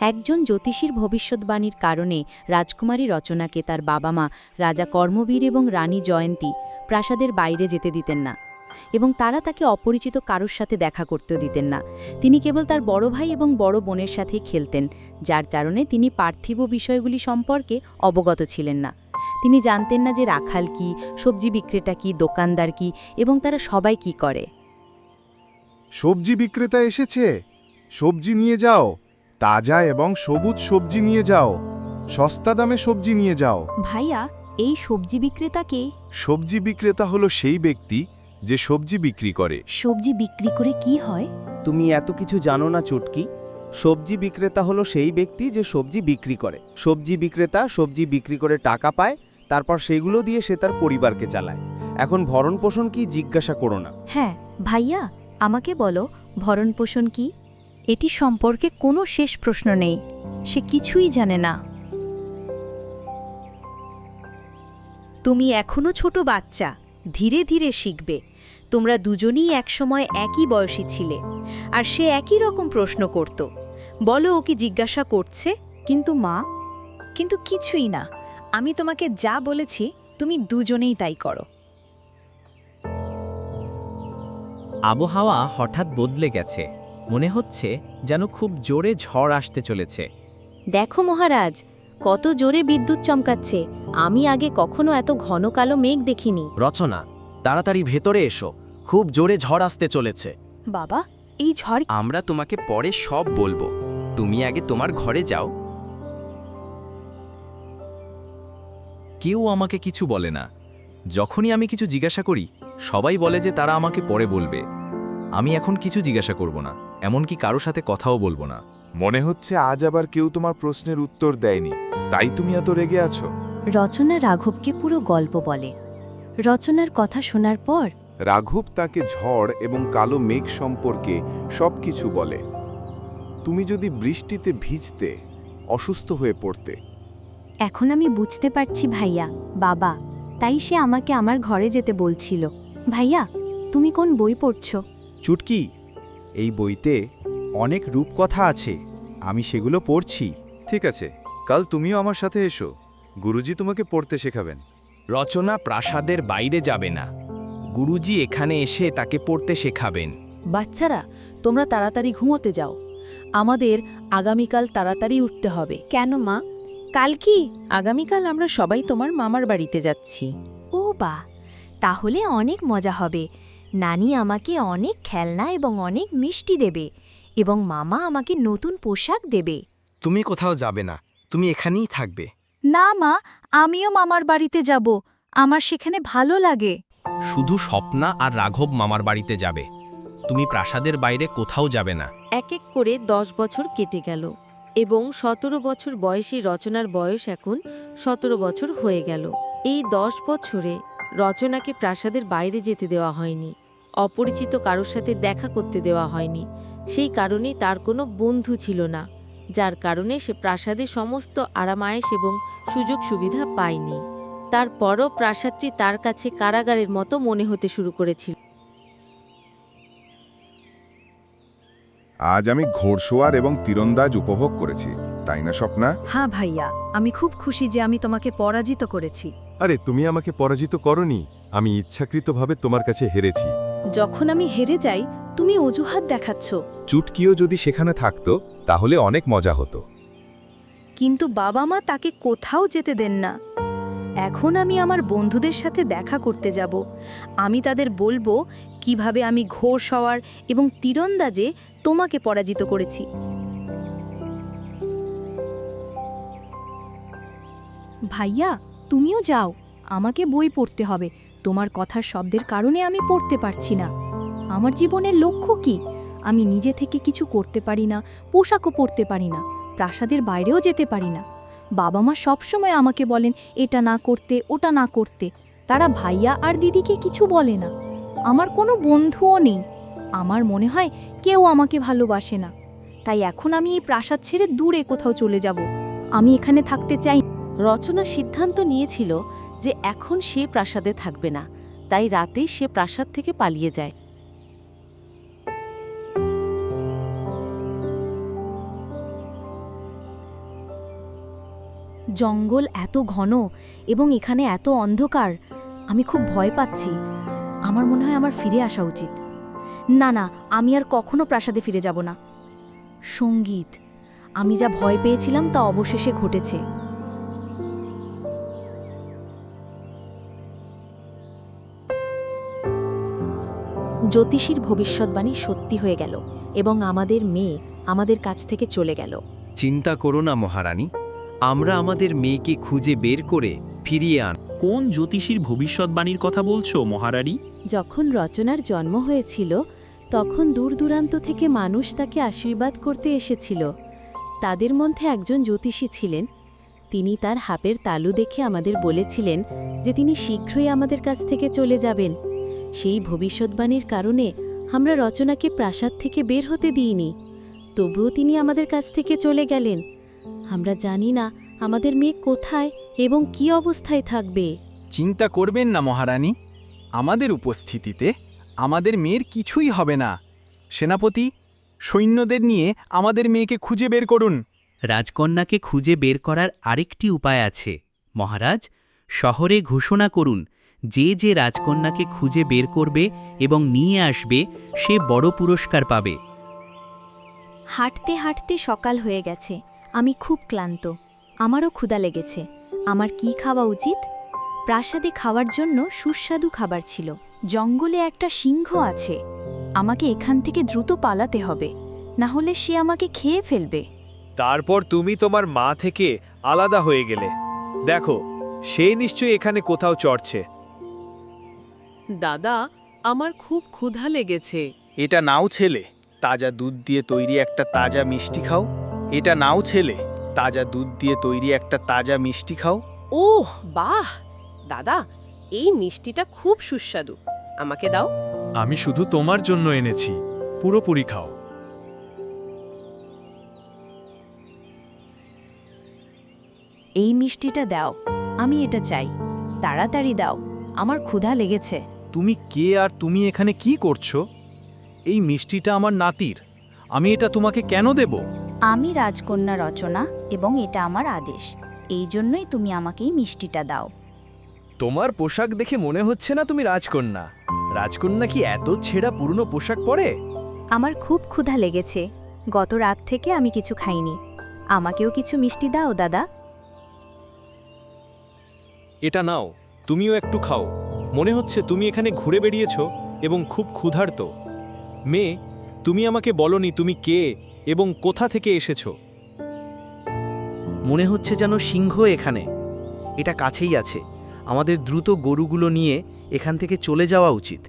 একজন জ্যোতিষীর ভবিষ্যৎবাণীর কারণে রাজকুমারী রচনাকে তার বাবা মা রাজা কর্মবীর এবং রানী জয়ন্তী প্রাসাদের বাইরে যেতে দিতেন না এবং তারা তাকে অপরিচিত কারোর সাথে দেখা করতেও দিতেন না। তিনি কেবল তার বড় ভাই এবং বড় বোনের সাথেই খেলতেন, যার কারণে তিনি পার্থিব বিষয়গুলি সম্পর্কে অবগত ছিলেন না। তিনি জানতেন না যে রাখাল কি, সবজি বিক্রেতা কি, দোকানদার কি এবং তারা সবাই কি করে। সবজি বিক্রেতা এসেছে? সবজি নিয়ে যাও। তাজা এবং সবুজ সবজি নিয়ে যাও। সস্তা দামে সবজি নিয়ে যাও। ভাইয়া এই সবজি বিক্রেতাকে সবজি বিক্রেতা হলো সেই ব্যক্তি যে সবজি বিক্রি করে। সবজি বিক্রি করে কি হয়? তুমি এত কিছু জানো না চুটকি। সবজি বিক্রেতা হলো সেই ব্যক্তি যে সবজি বিক্রি করে। সবজি বিক্রেতা সবজি বিক্রি করে টাকা পায় তারপর সেগুলো দিয়ে সে তার পরিবারকে চালায়। এখন ভরণ পোষণ কি জিজ্ঞাসা করো না। হ্যাঁ ভাইয়া আমাকে বলো ভরণপোষণ কি? এটি সম্পর্কে কোনো শেষ প্রশ্ন নেই। সে কিছুই জানে না। তুমি এখনও ছোট বাচ্চা, ধীরে ধীরে শিখবে। তোমরা দুজনেই একসময় একই বয়সী ছিলে, আর সে একই রকম প্রশ্ন করত। বলো, ও কি জিজ্ঞাসা করছে? কিন্তু মা, কিন্তু কিছুই না। আমি তোমাকে যা বলেছি, তুমি দুজনেই তাই করো। আবহাওয়া হঠাৎ বদলে গেছে। মনে হচ্ছে যেন খুব জোরে ঝড় আসতে চলেছে। দেখো মহারাজ কত জোরে বিদ্যুৎ চমকাচ্ছে। আমি আগে কখনো এত ঘন কালো মেঘ দেখিনি। রচনা তাড়াতাড়ি ভেতরে এসো। খুব জোরে ঝড় আসতে চলেছে। বাবা এই ঝড় আমরা তোমাকে পরে সব বলব। তুমি আগে তোমার ঘরে যাও। কেউ আমাকে কিছু বলে না। যখনই আমি কিছু জিজ্ঞাসা করি সবাই বলে যে তারা আমাকে পরে বলবে। আমি এখন কিছু জিজ্ঞাসা করব না। এমনকি কারও সাথে কথাও বলব না। মনে হচ্ছে আজ আবার কেউ তোমার প্রশ্নের উত্তর দেয়নি। তাই তুমি এত রেগে আছো? রচনা রাঘবকে পুরো গল্প বলে। রচনার কথা শোনার পর রাঘব তাকে ঝড় এবং কালো মেঘ সম্পর্কে সবকিছু বলে। তুমি যদি বৃষ্টিতে ভিজতে অসুস্থ হয়ে পড়তে। এখন আমি বুঝতে পারছি ভাইয়া বাবা তাই সে আমাকে আমার ঘরে যেতে বলছিল। ভাইয়া তুমি কোন বই পড়ছো? চুটকি এই বইতে অনেক রূপকথা আছে আমি সেগুলো পড়ছি। ঠিক আছে কাল তুমিও আমার সাথে এসো। গুরুজি তোমাকে পড়তে শেখাবেন। রচনা প্রাসাদের বাইরে যাবে না। গুরুজি এখানে এসে তাকে পড়তে শেখাবেন। বাচ্চারা তোমরা তাড়াতাড়ি ঘুমোতে যাও। আমাদের আগামীকাল তাড়াতাড়ি উঠতে হবে। কেন মা? কাল কি? আগামীকাল আমরা সবাই তোমার মামার বাড়িতে যাচ্ছি। ও বা তাহলে অনেক মজা হবে। নানি আমাকে অনেক খেলনা এবং অনেক মিষ্টি দেবে এবং মামা আমাকে নতুন পোশাক দেবে। তুমি কোথাও যাবে না তুমি এখানেই থাকবে। না মা আমিও মামার বাড়িতে যাব আমার সেখানে ভালো লাগে। শুধু স্বপ্না আর রাঘব মামার বাড়িতে যাবে তুমি প্রাসাদের বাইরে কোথাও যাবে না। এক এক করে দশ বছর কেটে গেল এবং সতেরো বছর বয়সী রচনার বয়স এখন সতেরো বছর হয়ে গেল। এই দশ বছরে রচনাকে প্রাসাদের বাইরে যেতে দেওয়া হয়নি। অপরিচিত কারোর সাথে দেখা করতে দেওয়া হয়নি। সেই কারণেই তার কোনো বন্ধু ছিল না যার কারণে সে প্রাসাদে সমস্ত আরামায়েশ এবং সুযোগ সুবিধা পায়নি। তারপরও প্রাসাদটি তার কাছে কারাগারের মতো মনে হতে শুরু করেছিল। আজ আমি ঘোড়সোয়ার এবং তীরন্দাজ উপভোগ করেছি তাই না স্বপ্না? হ্যাঁ ভাইয়া আমি খুব খুশি যে আমি তোমাকে পরাজিত করেছি। আরে তুমি আমাকে পরাজিত করনি আমি ইচ্ছাকৃতভাবে তোমার কাছে হেরেছি। যখন আমি হেরে যাই তুমি অজুহাত দেখাচ্ছ। চুটকিও যদি সেখানে থাকতো তাহলে অনেক মজা হতো। কিন্তু বাবা মা তাকে কোথাও যেতে দেন না। এখন আমি আমার বন্ধুদের সাথে দেখা করতে যাব। আমি তাদের বলব কীভাবে আমি ঘোর সওয়ার এবং তীরন্দাজে তোমাকে পরাজিত করেছি। ভাইয়া তুমিও যাও। আমাকে বই পড়তে হবে। তোমার কথার শব্দের কারণে আমি পড়তে পারছি না। আমার জীবনের লক্ষ্য কি? আমি নিজে থেকে কিছু করতে পারি না, পোশাকও পরতে পারি না, প্রাসাদের বাইরেও যেতে পারি না। বাবা মা সবসময় আমাকে বলেন, এটা না করতে, ওটা না করতে। তারা ভাইয়া আর দিদিকে কিছু বলে না। আমার কোনো বন্ধুও নেই। আমার মনে হয় কেউ আমাকে ভালোবাসে না। তাই এখন আমি এই প্রাসাদ ছেড়ে দূরে কোথাও চলে যাব। আমি এখানে থাকতে চাই রচনা সিদ্ধান্ত নিয়েছিল যে এখন সে প্রাসাদে থাকবে না, তাই রাতেই সে প্রাসাদ থেকে পালিয়ে যায়। জঙ্গল এত ঘন এবং এখানে এত অন্ধকার, আমি খুব ভয় পাচ্ছি। আমার মনে হয় আমার ফিরে আসা উচিত। না না, আমি আর কখনো প্রাসাদে ফিরে যাব না। সংগীত, আমি যা ভয় পেয়েছিলাম তা অবশেষে ঘটেছে। জ্যোতিষীর ভবিষ্যৎবাণী সত্যি হয়ে গেল এবং আমাদের মেয়ে আমাদের কাছ থেকে চলে গেল। চিন্তা করো না মহারানী। আমরা আমাদের মেয়েকে খুঁজে বের করে ফিরিয়ে আন। কোন জ্যোতিষীর ভবিষ্যৎবাণীর কথা বলছো মহারানী? যখন রচনার জন্ম হয়েছিল তখন দূর দূরান্ত থেকে মানুষ তাকে আশীর্বাদ করতে এসেছিল। তাদের মধ্যে একজন জ্যোতিষী ছিলেন। তিনি তার হাপের তালু দেখে আমাদের বলেছিলেন যে তিনি শীঘ্রই আমাদের কাছ থেকে চলে যাবেন। সেই ভবিষ্যৎবাণীর কারণে আমরা রচনাকে প্রাসাদ থেকে বের হতে দিইনি। তবুও তিনি আমাদের কাছ থেকে চলে গেলেন। আমরা জানি না আমাদের মেয়ে কোথায় এবং কী অবস্থায় থাকবে। চিন্তা করবেন না মহারানী। আমাদের উপস্থিতিতে আমাদের মেয়ের কিছুই হবে না। সেনাপতি সৈন্যদের নিয়ে আমাদের মেয়েকে খুঁজে বের করুন। রাজকন্যাকে খুঁজে বের করার আরেকটি উপায় আছে। মহারাজ শহরে ঘোষণা করুন যে যে রাজকন্যাকে খুঁজে বের করবে এবং নিয়ে আসবে সে বড় পুরস্কার পাবে। হাঁটতে হাঁটতে সকাল হয়ে গেছে। আমি খুব ক্লান্ত। আমারও ক্ষুধা লেগেছে। আমার কি খাওয়া উচিত? প্রাসাদে খাওয়ার জন্য সুস্বাদু খাবার ছিল। জঙ্গলে একটা সিংহ আছে। আমাকে এখান থেকে দ্রুত পালাতে হবে। না হলে সে আমাকে খেয়ে ফেলবে। তারপর তুমি তোমার মা থেকে আলাদা হয়ে গেলে। দেখো সে নিশ্চয়ই এখানে কোথাও চড়ছে। দাদা আমার খুব ক্ষুধা লেগেছে। এটা নাও ছেলে তাজা দুধ দিয়ে তৈরি একটা তাজা মিষ্টি খাও। এটা নাও ছেলে তাজা দুধ দিয়ে তৈরি একটা তাজা মিষ্টি খাও। ওহ বাহ! দাদা এই মিষ্টিটা খুব সুস্বাদু। আমাকে দাও। আমি শুধু তোমার জন্য এনেছি। পুরোপুরি খাও। এই মিষ্টিটা দাও। আমি এটা চাই। তাড়াতাড়ি দাও। আমার ক্ষুধা লেগেছে। তুমি কে আর তুমি এখানে কি করছ? এই মিষ্টিটা আমার নাতির। আমি এটা তোমাকে কেন দেব? আমি রাজকন্যা রচনা এবং এটা আমার আদেশ। এই জন্যই তুমি আমাকে এই মিষ্টিটা দাও। তোমার পোশাক দেখে মনে হচ্ছে না তুমি রাজকন্যা। রাজকন্যা কি এত ছেঁড়া পুরনো পোশাক পরে? আমার খুব ক্ষুধা লেগেছে। গত রাত থেকে আমি কিছু খাইনি। আমাকেও কিছু মিষ্টি দাও দাদা। এটা নাও তুমিও একটু খাও। মনে হচ্ছে তুমি এখানে ঘুরে বেরিয়েছো এবং খুব ক্ষুধার্ত। মেয়ে তুমি আমাকে বলনি তুমি কে এবং কোথা থেকে এসেছ। মনে হচ্ছে যেন সিংহ এখানে। এটা কাছেই আছে। আমাদের দ্রুত গরুগুলো নিয়ে এখান থেকে চলে যাওয়া উচিত।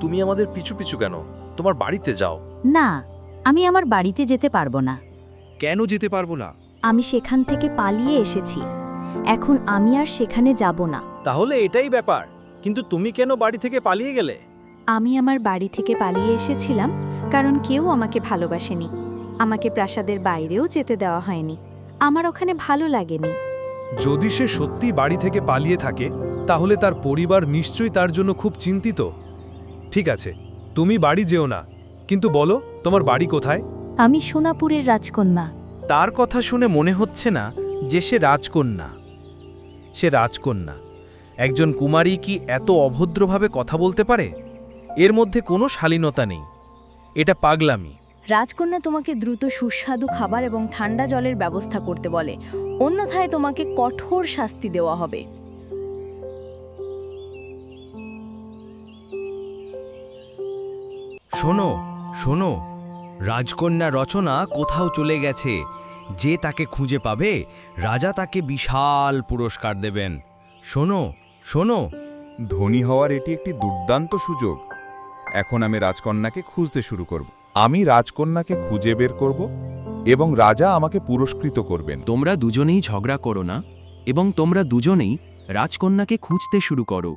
তুমি আমাদের পিছু পিছু কেন? তোমার বাড়িতে যাও। না আমি আমার বাড়িতে যেতে পারব না। কেন যেতে পারব না? আমি সেখান থেকে পালিয়ে এসেছি। এখন আমি আর সেখানে যাব না। তাহলে এটাই ব্যাপার। কিন্তু তুমি কেন বাড়ি থেকে পালিয়ে গেলে? আমি আমার বাড়ি থেকে পালিয়ে এসেছিলাম কারণ কেউ আমাকে ভালোবাসেনি। আমাকে প্রাসাদের বাইরেও যেতে দেওয়া হয়নি। আমার ওখানে ভালো লাগেনি। যদি সে সত্যি বাড়ি থেকে পালিয়ে থাকে তাহলে তার পরিবার নিশ্চয়ই তার জন্য খুব চিন্তিত। ঠিক আছে তুমি বাড়ি যেও না। কিন্তু বলো তোমার বাড়ি কোথায়? আমি সোনাপুরের রাজকন্যা। তার কথা শুনে মনে হচ্ছে না যে সে রাজকন্যা। সে রাজকন্যা। একজন কুমারী কি এত অভদ্রভাবে কথা বলতে পারে? এর মধ্যে কোনো শালীনতা নেই। এটা পাগলামি। রাজকন্যা তোমাকে দ্রুত সুস্বাদু খাবার এবং ঠান্ডা জলের ব্যবস্থা করতে বলে। অন্যথায় তোমাকে কঠোর শাস্তি দেওয়া হবে। শোনো শোনো। রাজকন্যা রচনা কোথাও চলে গেছে। যে তাকে খুঁজে পাবে রাজা তাকে বিশাল পুরস্কার দেবেন। শোনো শোনো। ধনী হওয়ার এটি একটি দুর্দান্ত সুযোগ। এখন আমি রাজকন্যাকে খুঁজতে শুরু করব। আমি রাজকন্যাকে খুঁজে বের করব এবং রাজা আমাকে পুরস্কৃত করবেন। তোমরা দুজনেই ঝগড়া করো না এবং তোমরা দুজনেই রাজকন্যাকে খুঁজতে শুরু করো।